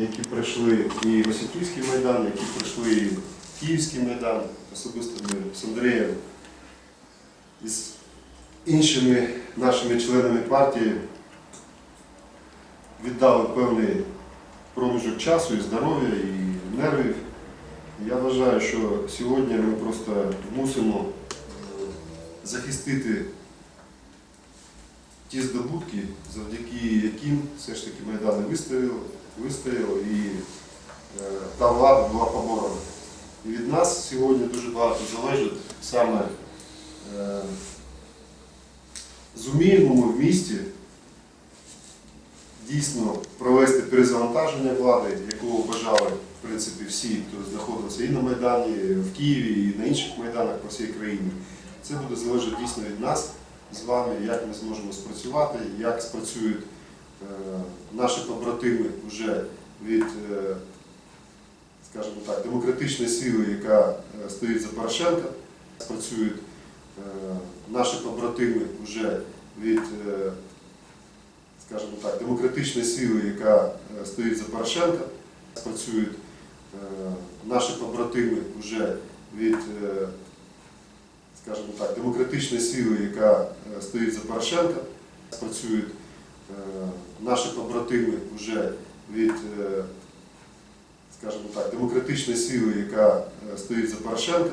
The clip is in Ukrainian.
які пройшли і Васильківський майдан, які пройшли і Київський майдан, особисто ми з Андрієм і з іншими нашими членами партії віддали певний проміжок часу і здоров'я, і нервів. Я вважаю, що сьогодні ми просто мусимо е, захистити ті здобутки, завдяки яким все ж таки Майдани вистояли, вистояли і е, та влада була поборона. І від нас сьогодні дуже багато залежить саме е, зуміємо ми в місті дійсно провести перезавантаження влади, якого бажали в принципі всі, хто знаходився і на Майдані, і в Києві, і на інших майданах по всій країні. Це буде залежати дійсно від нас з вами, як ми зможемо спрацювати, як спрацюють наші побратими вже від, е, скажімо так, демократичної сили, яка е, стоїть за Порошенка, спрацюють е, наші побратими вже від, е, скажімо так, демократичної сили, яка е, стоїть за Порошенка, спрацюють е, наші побратими вже від, е, скажімо так, демократичної сили, яка е, стоїть за Порошенка, спрацюють е, наші побратими вже від, е, скажімо так, демократичної сили, яка е, стоїть за Порошенка,